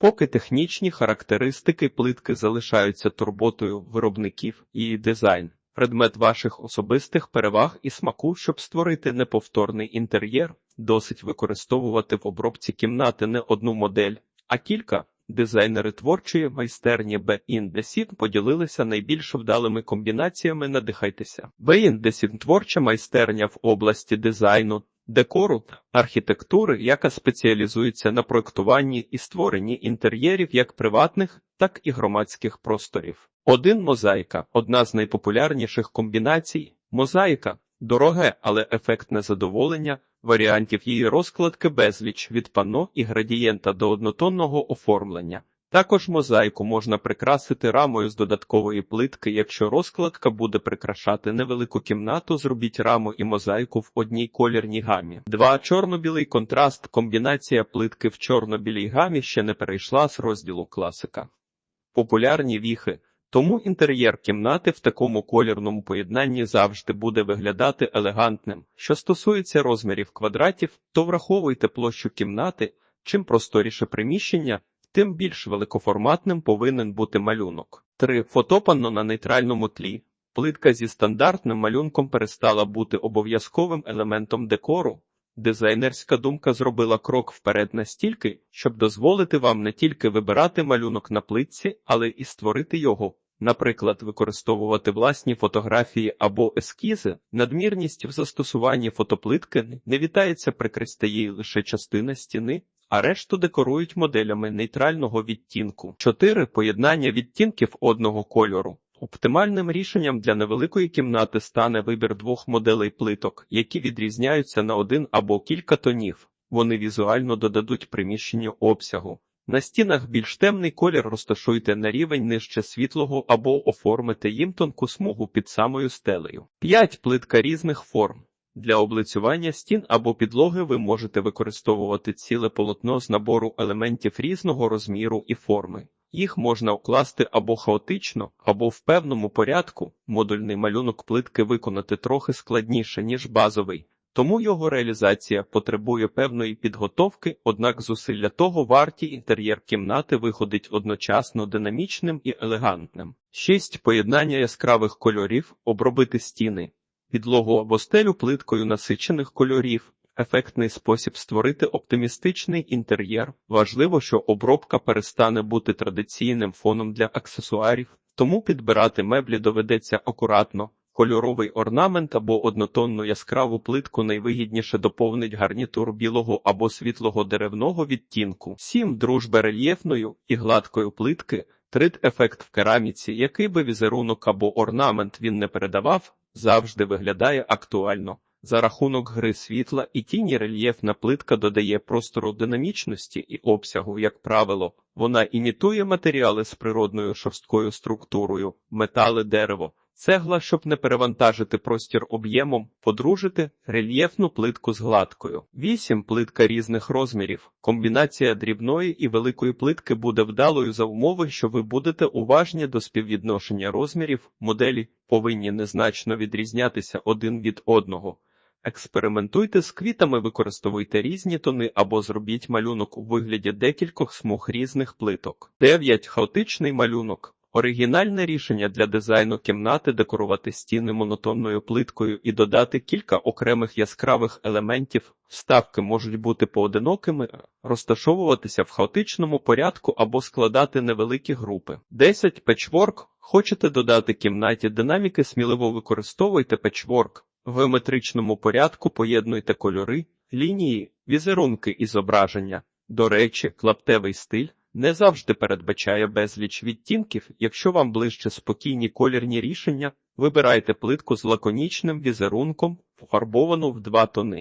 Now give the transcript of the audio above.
Поки технічні характеристики плитки залишаються турботою виробників і дизайн, предмет ваших особистих переваг і смаку, щоб створити неповторний інтер'єр, досить використовувати в обробці кімнати не одну модель, а кілька. Дизайнери творчої майстерні Б-Індесін поділилися найбільш вдалими комбінаціями надихайтеся. Б-Індесін – творча майстерня в області дизайну, декору архітектури, яка спеціалізується на проектуванні і створенні інтер'єрів як приватних, так і громадських просторів. Один мозаїка одна з найпопулярніших комбінацій. Мозаїка дороге, але ефектне задоволення. Варіантів її розкладки безліч від панно і градієнта до однотонного оформлення. Також мозаїку можна прикрасити рамою з додаткової плитки. Якщо розкладка буде прикрашати невелику кімнату, зробіть раму і мозаїку в одній колірній гамі. 2. Чорно-білий контраст. Комбінація плитки в чорно-білій гамі ще не перейшла з розділу класика. Популярні віхи. Тому інтер'єр кімнати в такому колірному поєднанні завжди буде виглядати елегантним. Що стосується розмірів квадратів, то враховуйте площу кімнати. Чим просторіше приміщення, тим більш великоформатним повинен бути малюнок. 3. Фотопанно на нейтральному тлі. Плитка зі стандартним малюнком перестала бути обов'язковим елементом декору. Дизайнерська думка зробила крок вперед настільки, щоб дозволити вам не тільки вибирати малюнок на плитці, але і створити його. Наприклад, використовувати власні фотографії або ескізи, надмірність в застосуванні фотоплитки не вітається прикрести їй лише частина стіни, а решту декорують моделями нейтрального відтінку. 4. Поєднання відтінків одного кольору. Оптимальним рішенням для невеликої кімнати стане вибір двох моделей плиток, які відрізняються на один або кілька тонів. Вони візуально додадуть приміщенню обсягу. На стінах більш темний колір розташуйте на рівень нижче світлого або оформите їм тонку смугу під самою стелею. 5. Плитка різних форм. Для облицювання стін або підлоги ви можете використовувати ціле полотно з набору елементів різного розміру і форми. Їх можна укласти або хаотично, або в певному порядку. Модульний малюнок плитки виконати трохи складніше, ніж базовий, тому його реалізація потребує певної підготовки, однак зусилля того варті інтер'єр кімнати виходить одночасно динамічним і елегантним. 6. Поєднання яскравих кольорів, обробити стіни, підлогу або стелю плиткою насичених кольорів. Ефектний спосіб створити оптимістичний інтер'єр. Важливо, що обробка перестане бути традиційним фоном для аксесуарів, тому підбирати меблі доведеться акуратно. Кольоровий орнамент або однотонну яскраву плитку найвигідніше доповнить гарнітур білого або світлого деревного відтінку. 7. Дружба рельєфною і гладкою плитки. Трит ефект в кераміці, який би візерунок або орнамент він не передавав, завжди виглядає актуально. За рахунок гри світла і тіні рельєфна плитка додає простору динамічності і обсягу, як правило, вона імітує матеріали з природною шорсткою структурою, метали дерево, цегла, щоб не перевантажити простір об'ємом, подружити рельєфну плитку з гладкою. 8. Плитка різних розмірів. Комбінація дрібної і великої плитки буде вдалою за умови, що ви будете уважні до співвідношення розмірів, моделі повинні незначно відрізнятися один від одного. Експериментуйте з квітами, використовуйте різні тони або зробіть малюнок у вигляді декількох смуг різних плиток. 9. Хаотичний малюнок. Оригінальне рішення для дизайну кімнати декорувати стіни монотонною плиткою і додати кілька окремих яскравих елементів. Вставки можуть бути поодинокими, розташовуватися в хаотичному порядку або складати невеликі групи. 10. Печворк. Хочете додати кімнаті динаміки, сміливо використовуйте печворк. В геометричному порядку поєднуйте кольори, лінії, візерунки і зображення. До речі, клаптевий стиль не завжди передбачає безліч відтінків. Якщо вам ближче спокійні колірні рішення, вибирайте плитку з лаконічним візерунком, фарбовану в два тони.